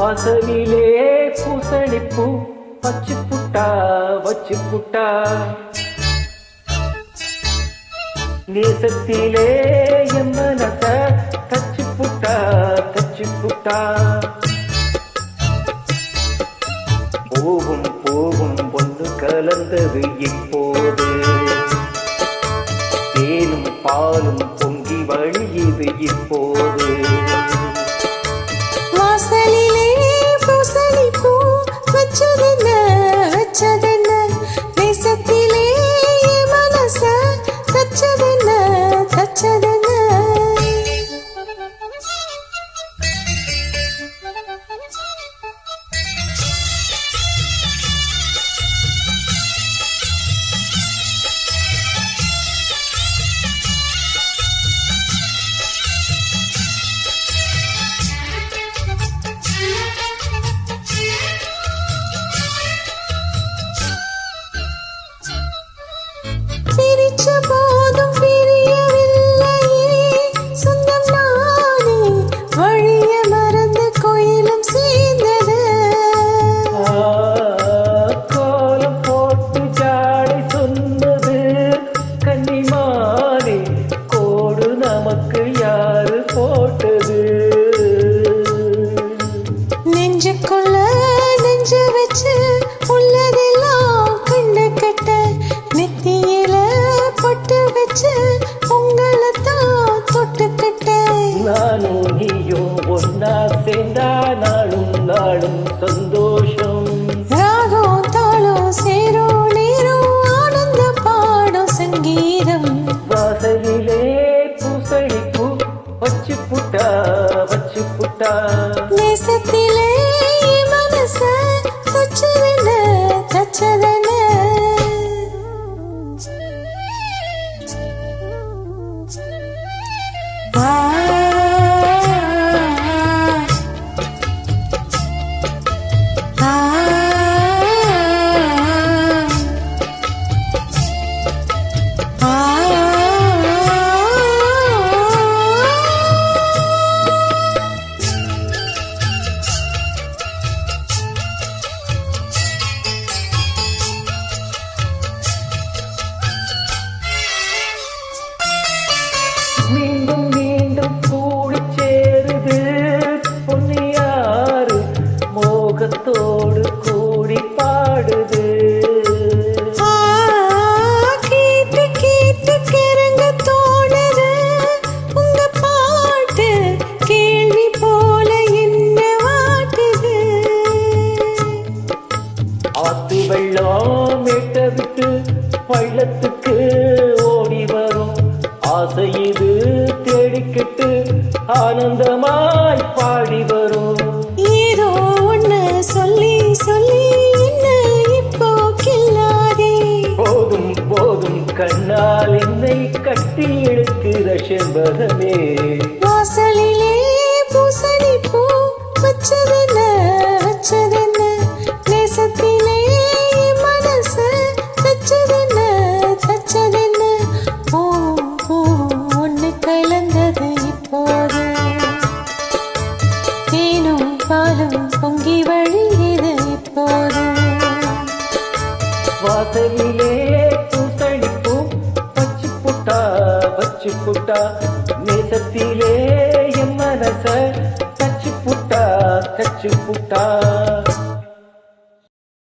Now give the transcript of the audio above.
வாசலிலே பூசணிப்பூ வச்சு புட்டா வச்சு புட்டா நேசத்திலே என் மனச தச்சு புட்டா தச்சு புட்டா போகும் போகும் பொண்ணு கலந்தது இப்போது. தேனும் பாலும் பொங்கி வழியது இப்போது. நானும் நீயும் ஒன்னா சேர்ந்தா நாளும் நாளும் சந்தோஷம். ராகம் தாளம் சேரும் நேரம் ஆனந்த பாடும் சங்கீதம். வாசலிலே பூசணிப்பூ வச்சு புட்டா வச்சு புட்டா. நேசத்திலே மீண்டும் மீண்டும் கூடி சேருது. பொன்னியாறு மோகத்தோடு கூடி பாடுது? ஆ கேட்டு கேட்டு கிறங்க ஆசை இது தேடிக்கிட்டு ஆனந்தமாய் பாடி வரும். ஏதோ ஒண்ணு சொல்லி சொல்லி இப்போ கில்லாதே? போதும் போதும் கண்ணால் என்னை கட்டி இழுக்கிற செண்பகமே. வாசலிலே பூசணி வாசலிலே பூசணிப்பூ வச்சு புட்டா வச்சு புட்டா நேசத்திலே என் மனச தச்சு புட்டா தச்சு புட்டா